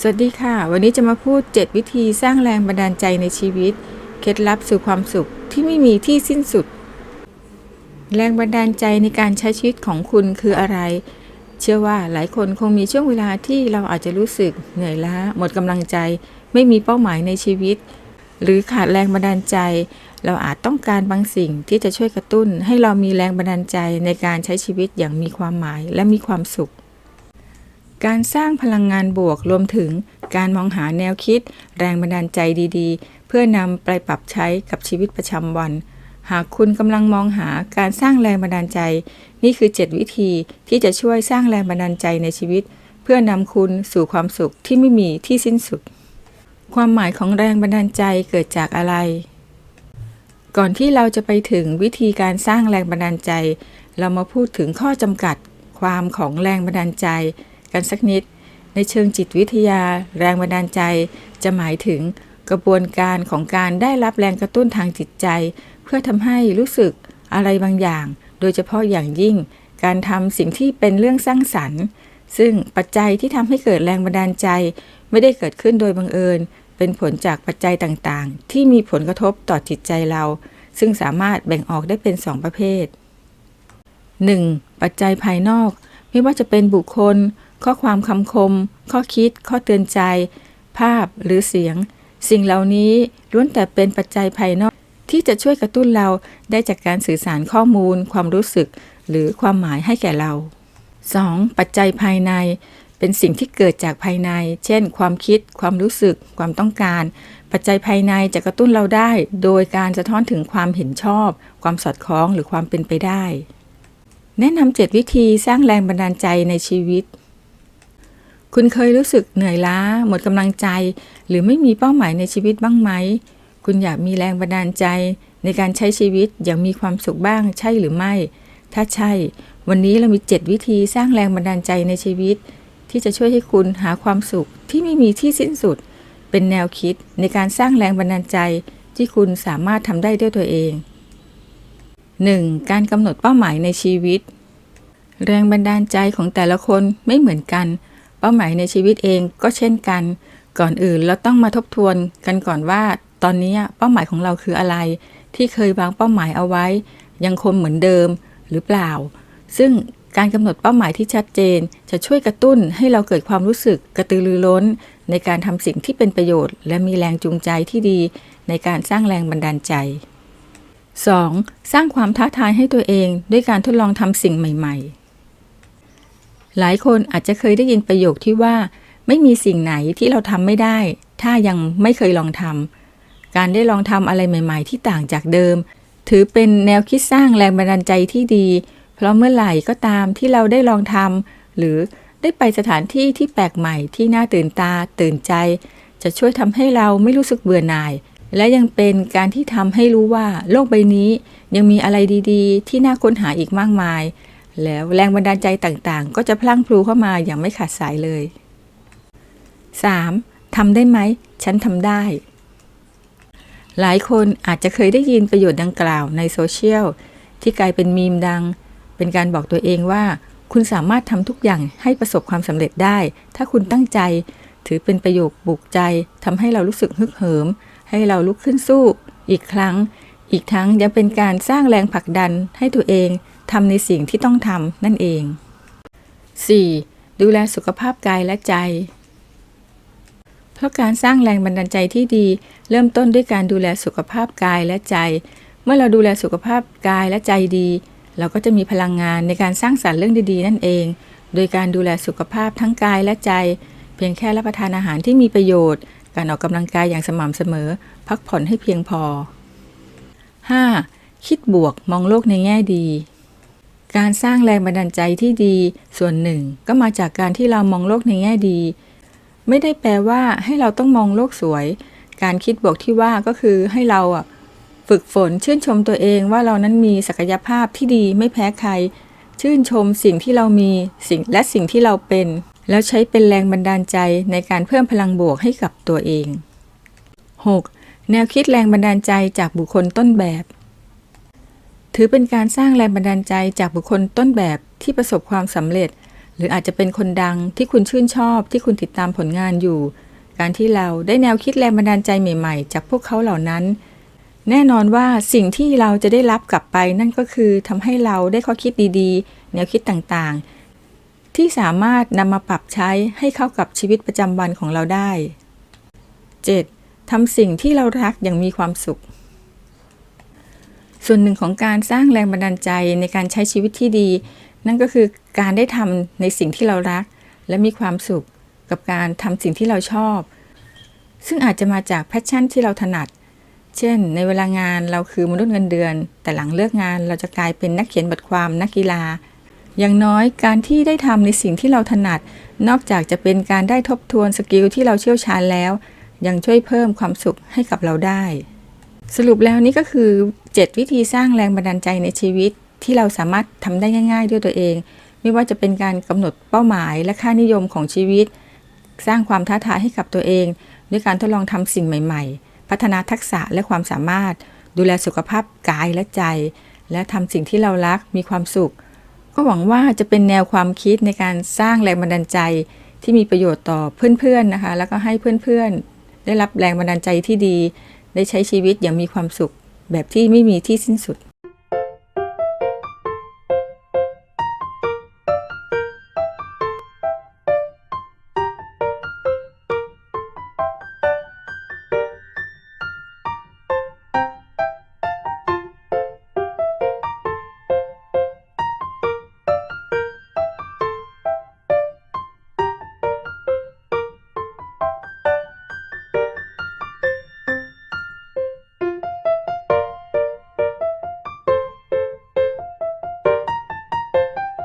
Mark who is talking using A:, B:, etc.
A: สวัสดีค่ะ วันนี้จะมาพูด 7 วิธีสร้างแรงบันดาลใจในชีวิต เคล็ดลับสู่ความสุขที่ไม่มีที่สิ้นสุด แรงบันดาลใจในการใช้ชีวิตของคุณคืออะไร เชื่อว่าหลายคนคงมีช่วงเวลาที่เราอาจจะรู้สึกเหนื่อยล้า หมดกำลังใจ ไม่มีเป้าหมายในชีวิต หรือขาดแรงบันดาลใจ เราอาจต้องการบางสิ่งที่จะช่วยกระตุ้น ให้เรามีแรงบันดาลใจในการใช้ชีวิตอย่างมีความหมายและมีความสุข การสร้างพลังงานบวกรวมถึงการมองหาแนวคิด แรงบันดาลใจดีๆ เพื่อนำไปปรับใช้กับชีวิตประจำวัน หากคุณกำลังมองหาการสร้างแรงบันดาลใจ นี่คือ 7 วิธีที่จะช่วยสร้างแรงบันดาลใจในชีวิต เพื่อนำคุณสู่ความสุขที่ไม่มีที่สิ้นสุด ความหมายของแรงบันดาลใจเกิดจากอะไร ก่อนที่เราจะไปถึงวิธีการสร้างแรงบันดาลใจ เรามาพูดถึงข้อจำกัดความของแรงบันดาลใจ กันสักนิด ในเชิงจิตวิทยา แรงบันดาลใจ จะหมายถึงกระบวนการของการได้รับแรงกระตุ้นทางจิตใจ เพื่อทำให้รู้สึกอะไรบางอย่าง โดยเฉพาะอย่างยิ่ง การทำสิ่งที่เป็นเรื่องสร้างสรรค์ ซึ่งปัจจัยที่ทำให้เกิดแรงบันดาลใจ ไม่ได้เกิดขึ้นโดยบังเอิญ เป็นผลจากปัจจัยต่างๆ ที่มีผลกระทบต่อจิตใจเรา ซึ่งสามารถแบ่งออกได้เป็น2ประเภท 1. ปัจจัยภายนอก ไม่ว่าจะเป็นบุคคล ข้อความคำคม ข้อคิด ข้อเตือนใจ ภาพหรือเสียง สิ่งเหล่านี้ล้วนแต่เป็นปัจจัยภายนอก ที่จะช่วยกระตุ้นเราได้จากการสื่อสารข้อมูล ความรู้สึก หรือความหมายให้แก่เรา 2. ปัจจัยภายใน เป็นสิ่งที่เกิดจากภายใน เช่น ความคิด ความรู้สึก ความต้องการ ปัจจัยภายในจะกระตุ้นเราได้ โดยการสะท้อนถึงความเห็นชอบ ความสอดคล้องหรือความเป็นไปได้ แนะนำ7วิธีสร้างแรงบันดาลใจในชีวิต คุณเคยรู้สึกเหนื่อยล้า หมดกำลังใจ หรือไม่มีเป้าหมายในชีวิตบ้างไหม คุณอยากมีแรงบันดาลใจ ในการใช้ชีวิตอย่างมีความสุขบ้างใช่หรือไม่ ถ้าใช่ วันนี้เรามี 7 วิธีสร้างแรงบันดาลใจในชีวิต ที่จะช่วยให้คุณหาความสุขที่ไม่มีที่สิ้นสุด เป็นแนวคิดในการสร้างแรงบันดาลใจที่คุณสามารถทำได้ด้วยตัวเอง 1. การกำหนดเป้าหมายในชีวิต แรงบันดาลใจของแต่ละคนไม่เหมือนกัน ป้าหมายในชีวิตเองก็เช่นกัน ก่อนอื่นเราต้องมาทบทวนกันก่อนว่า ตอนนี้เป้าหมายของเราคืออะไร ที่เคยวางเป้าหมายเอาไว้ ยังคงเหมือนเดิมหรือเปล่า ซึ่งการกำหนดเป้าหมายที่ชัดเจน จะช่วยกระตุ้นให้เราเกิดความรู้สึกกระตือรือร้น ในการทำสิ่งที่เป็นประโยชน์ และมีแรงจูงใจที่ดี ในการสร้างแรงบันดาลใจ 2. สร้างความท้าทายให้ตัวเองด้วยการทดลองทำสิ่งใหม่ ๆ หลายคนอาจจะเคยได้ยินประโยคที่ว่า ไม่มีสิ่งไหนที่เราทำไม่ได้ ถ้ายังไม่เคยลองทำการได้ลองทำอะไรใหม่ ๆ ที่ต่างจากเดิม ถือเป็นแนวคิดสร้างแรงบันดาลใจที่ดี เพราะเมื่อไหร่ก็ตามที่เราได้ลองทำหรือได้ไปสถานที่ที่แปลกใหม่ที่น่าตื่นตา ตื่นใจ จะช่วยทำให้เราไม่รู้สึกเบื่อหน่าย และยังเป็นการที่ทำให้รู้ว่าโลกใบนี้ยังมีอะไรดี ๆ ที่น่าค้นหาอีกมากมาย แล้วแรงบันดาลใจต่างๆ ก็จะพลั่งพลูเข้ามาอย่างไม่ขาดสายเลย 3. ทำได้ไหม ฉันทำได้ หลายคนอาจจะเคยได้ยินประโยชน์ดังกล่าวในโซเชียลที่กลายเป็นมีมดัง เป็นการบอกตัวเองว่า คุณสามารถทำทุกอย่างให้ประสบความสำเร็จได้ ถ้าคุณตั้งใจ ถือเป็นประโยคปลุกใจทำให้เรารู้สึกฮึกเหิม ให้เราลุกขึ้นสู้ อีกครั้ง อีกทั้งยังเป็นการสร้างแรงผลักดันให้ตัวเอง ทำในสิ่งที่ต้องทำนั่นเอง 4. ดูแลสุขภาพกายและใจ เพราะการสร้างแรงบันดาลใจที่ดี เริ่มต้นด้วยการดูแลสุขภาพกายและใจ เมื่อเราดูแลสุขภาพกายและใจดี เราก็จะมีพลังงานในการสร้างสารรค์เรื่องดีๆ นั่นเอง โดยการดูแลสุขภาพทั้งกายและใจ เพียงแค่รับประทานอาหารที่มีประโยชน์ การออกกำลังกายอย่างสม่ำเสมอ พักผ่อนให้เพียงพอ 5. คิดบวกมองโลกในแง่ดี การสร้างแรงบันดาลใจที่ดีส่วนหนึ่ง ก็มาจากการที่เรามองโลกในแง่ดี ไม่ได้แปลว่าให้เราต้องมองโลกสวย การคิดบวกที่ว่าก็คือให้เราฝึกฝนชื่นชมตัวเองว่าเรานั้นมีศักยภาพที่ดีไม่แพ้ใคร ชื่นชมสิ่งที่เรามีสิ่งและสิ่งที่เราเป็น แล้วใช้เป็นแรงบันดาลใจในการเพิ่มพลังบวกให้กับตัวเอง 6. แนวคิดแรงบันดาลใจจากบุคคลต้นแบบ ถือเป็นการสร้างแรงบันดาลใจจากบุคคลต้นแบบที่ประสบความสำเร็จ หรืออาจจะเป็นคนดังที่คุณชื่นชอบที่คุณติดตามผลงานอยู่ การที่เราได้แนวคิดแรงบันดาลใจใหม่ๆ จากพวกเขาเหล่านั้น แน่นอนว่าสิ่งที่เราจะได้รับกลับไปนั่นก็คือทำให้เราได้ข้อคิดดีๆ แนวคิดต่างๆ ที่สามารถนำมาปรับใช้ให้เข้ากับชีวิตประจำวันของเราได้ 7. ทำสิ่งที่เรารักอย่างมีความสุข ส่วนหนึ่งของการสร้างแรงบันดาลใจในการใช้ชีวิตที่ดี นั่นก็คือการได้ทำในสิ่งที่เรารัก และมีความสุขกับการทำสิ่งที่เราชอบ ซึ่งอาจจะมาจากแพชชั่นที่เราถนัด เช่น ในเวลางานเราคือมนุษย์เงินเดือน แต่หลังเลิกงานเราจะกลายเป็นนักเขียนบทความนักกีฬา อย่างน้อยการที่ได้ทำในสิ่งที่เราถนัด นอกจากจะเป็นการได้ทบทวนสกิลที่เราเชี่ยวชาญแล้ว ยังช่วยเพิ่มความสุขให้กับเราได้ สรุปแล้วนี่ก็คือ 7 วิธีสร้างแรงบันดาลใจในชีวิตที่เราสามารถทำได้ง่าย ๆ ด้วยตัวเอง ไม่ว่าจะเป็นการกำหนดเป้าหมายและค่านิยมของชีวิต สร้างความท้าทายให้กับตัวเอง ด้วยการทดลองทำสิ่งใหม่ ๆ พัฒนาทักษะและความสามารถ ดูแลสุขภาพกายและใจ และทำสิ่งที่เรารักมีความสุข ก็หวังว่าจะเป็นแนวความคิดในการสร้างแรงบันดาลใจที่มีประโยชน์ต่อเพื่อนๆนะคะ แล้วก็ให้เพื่อนๆ ได้รับแรงบันดาลใจที่ดี ได้ใช้ชีวิตอย่างมีความสุขแบบที่ไม่มีที่สิ้นสุด